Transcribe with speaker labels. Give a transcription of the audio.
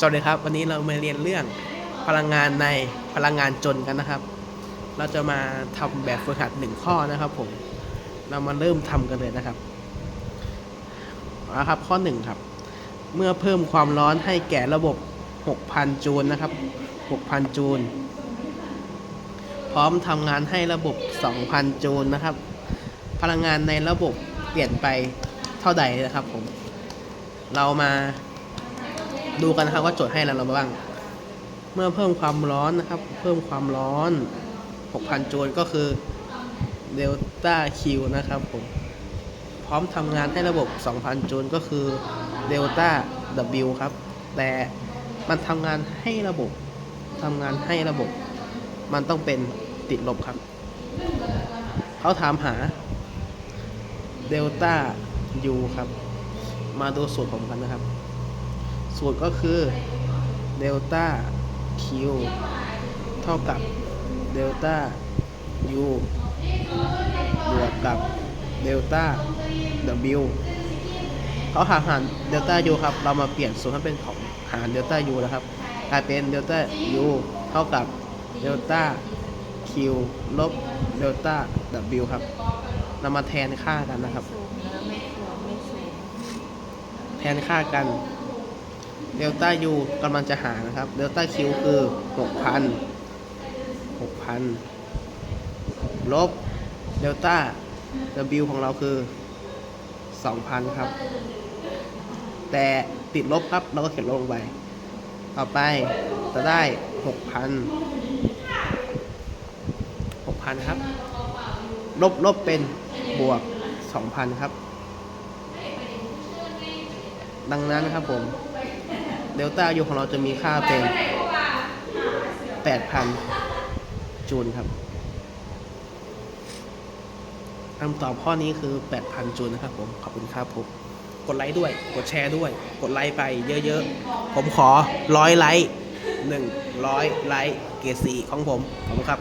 Speaker 1: สวัสดีครับ วันนี้เรามาเรียนเรื่องพลังงานในพลังงานจนกันนะครับ เราจะมาทำแบบฝึกหัดหนึ่งข้อนะครับผม เรามาเริ่มทำกันเลยนะครับเอาละครับข้อหนึ่งครับ เมื่อเพิ่มความร้อนให้แก่ระบบ 6,000 จูลนะครับ 6,000 จูล พร้อมทำงานให้ระบบ 2,000 จูลนะครับ พลังงานในระบบเปลี่ยนไปเท่าใดนะครับผม เรามา ดูกันนะครับว่าโจทย์ให้อะไรเราบ้าง เมื่อเพิ่มความร้อนนะครับ เพิ่มความร้อน 6,000 จูลก็คือเดลต้าคิวนะครับผม พร้อมทำงานให้ระบบ 2,000 จูลก็คือเดลต้า W ครับ แต่มันทำงานให้ระบบทำงานให้ระบบ มันต้องเป็นติดลบครับ เขาถามหาเดลต้า U ครับ มาดูสูตรผมกันนะครับ สูตรก็คือเดลต้า Q เท่ากับเดลต้า U บวกกับเดลต้า W เขาหาหารเดลต้า U ครับ เรามาเปลี่ยนสูตรให้เป็นของหารเดลต้า U นะครับกลายเป็นเดลต้า U เท่ากับเดลต้า Q ลบเดลต้า W ครับเรามาแทนค่ากันนะครับ
Speaker 2: สูงแล้วไม่สูงไม่สูง
Speaker 1: แทนค่ากัน เดลต้า U กำลังจะหานะครับ เดลต้า Q คือ6,000 6,000ลบเดลต้า W ของเราคือ 2,000 ครับ แต่ติดลบครับ เราก็เขียนลบลงไป ต่อไปจะได้ 6,000 6,000 ครับ ลบลบเป็นบวก 2,000 ครับ ดังนั้นนะครับผม เดลต้ายูของเราจะมีค่าเป็น 8,000 จูลครับคำตอบข้อนี้คือ 8,000 จูลนะครับผม ขอบคุณครับผมกดไลค์ด้วย กดแชร์ด้วย กดไลค์ไปเยอะๆ ผมขอร้อยไลค์100ไลค์เกรดสีของผม ขอบคุณครับ